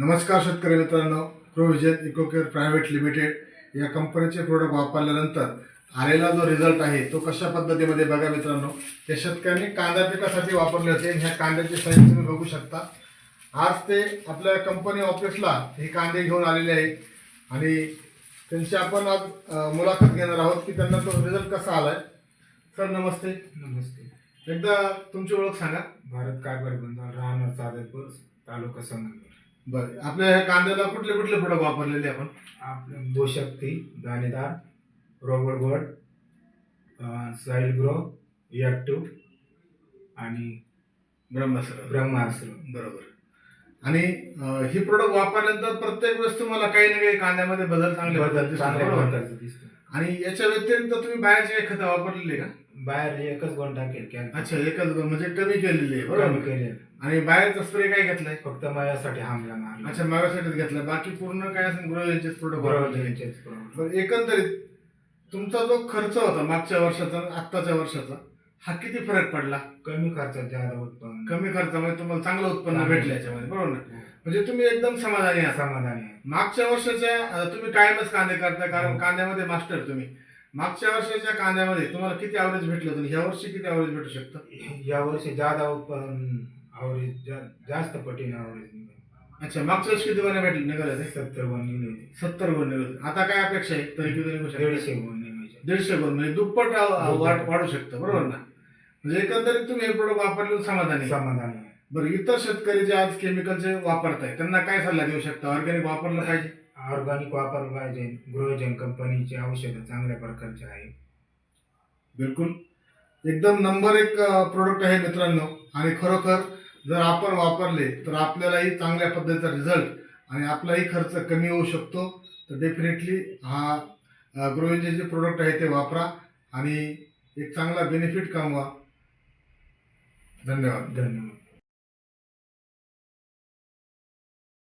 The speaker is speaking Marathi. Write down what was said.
नमस्कार शेतकरी मित्रांनो प्रोव्हिजन इकोकेअर प्रायव्हेट लिमिटेड या कंपनीचे प्रोडक्ट वापरल्यानंतर आलेला जो रिझल्ट आहे तो कशा पद्धतीमध्ये बघा मित्रांनो या शेतकऱ्यांनी कांदा पिकासाठी वापरले होते ह्या कांद्याची साईज तुम्ही बघू शकता. आज ते आपल्या कंपनी ऑफिसला हे कांदे घेऊन आलेले आहेत आणि त्यांची आपण आज मुलाखत घेणार आहोत की त्यांना तो रिझल्ट कसा आलाय. सर नमस्ते. नमस्ते. एकदा तुमची ओळख सांगा. भारत कारभार बंधाल राहणार सादरपूर तालुका संगमनेर बरं. आपल्या ह्या कांद्याला कुठले कुठले प्रोडक्ट वापरलेले आपण? आपलं भूशक्ती दाणेदार robot board soil grow active आणि ब्रह्मसर ब्रह्मास्त्र. बरोबर. आणि अं, ही प्रोडक्ट वापरल्यानंतर प्रत्येक वेळेस तुम्हाला काही ना काही कांद्यामध्ये बदल चांगले दिसतात, बरोबर? प्रकारचं दिसतं आणि याच्या व्यतिरिक्त तुम्ही बाहेरचे काही खतं वापरलेली का? बाहेर एकच गोण टाकेल कॅन अच्छा एकच दोन म्हणजे कमी केलेली आहे कमी बरोबर केले आणि बाहेरचा स्प्रे काय घेतलाय? फक्त माझ्यासाठी हमला मारला. अच्छा मागासाठीच घेतलाय बाकी पूर्ण काय असेल प्रोडक्ट एकंदरीत तुमचा जो खर्च होता मागच्या वर्षाचा आणि आत्ताच्या वर्षाचा हा किती फरक पडला? कमी खर्चात जादा उत्पन्न. कमी खर्चामध्ये तुम्हाला चांगलं उत्पन्न चांगलं. भेटलं याच्यामध्ये बरोबर ना? हो. म्हणजे तुम्ही एकदम समाधानी आहात. समाधानी आहे मागच्या वर्षाच्या तुम्ही कायमच कांदे करता कारण हो. कांद्यामध्ये मास्टर तुम्ही. मागच्या वर्षाच्या कांद्यामध्ये तुम्हाला किती ॲव्हरेज भेटलं होतं ह्या वर्षी किती ॲव्हरेज भेटू शकतं? या वर्षी जादा उत्पन्न आवरेज जास्त पटीने आवरेज अच्छा मागच्या वर्षी किती गुन्हे भेटले निघाले ते सत्तर गुण निघले सत्तर गुण निघाले आता काय अपेक्षा आहे? तरी किती निघू शकतं? दीडशे गुण निघायचे. दीडशे गुण म्हणजे दुप्पट अ, वाढ वाढू शकतं बरोबर ना? म्हणजे एकंदरीत तुम्ही हे प्रोडक्ट वापरले समाधानी आहे. समाधानी आहे. बरं इतर शेतकरी जे आज केमिकलचे वापरताय त्यांना काय सल्ला देऊ शकता? ऑर्गॅनिक वापरलं पाहिजे. ऑर्गॅनिक वापरलं पाहिजे गृहजन कंपनीची औषधं चांगल्या प्रकारचे आहे. बिलकुल. एकदम नंबर एक प्रोडक्ट आहे मित्रांनो. आणि खरोखर जर आपण वापरले तर आपल्यालाही चांगल्या पद्धतीचा रिझल्ट आणि आपलाही खर्च कमी होऊ शकतो. तर डेफिनेटली हा ग्रोइनचे जे प्रोडक्ट आहे ते वापरा आणि एक चांगला बेनिफिट कमवा. धन्यवाद. धन्यवाद.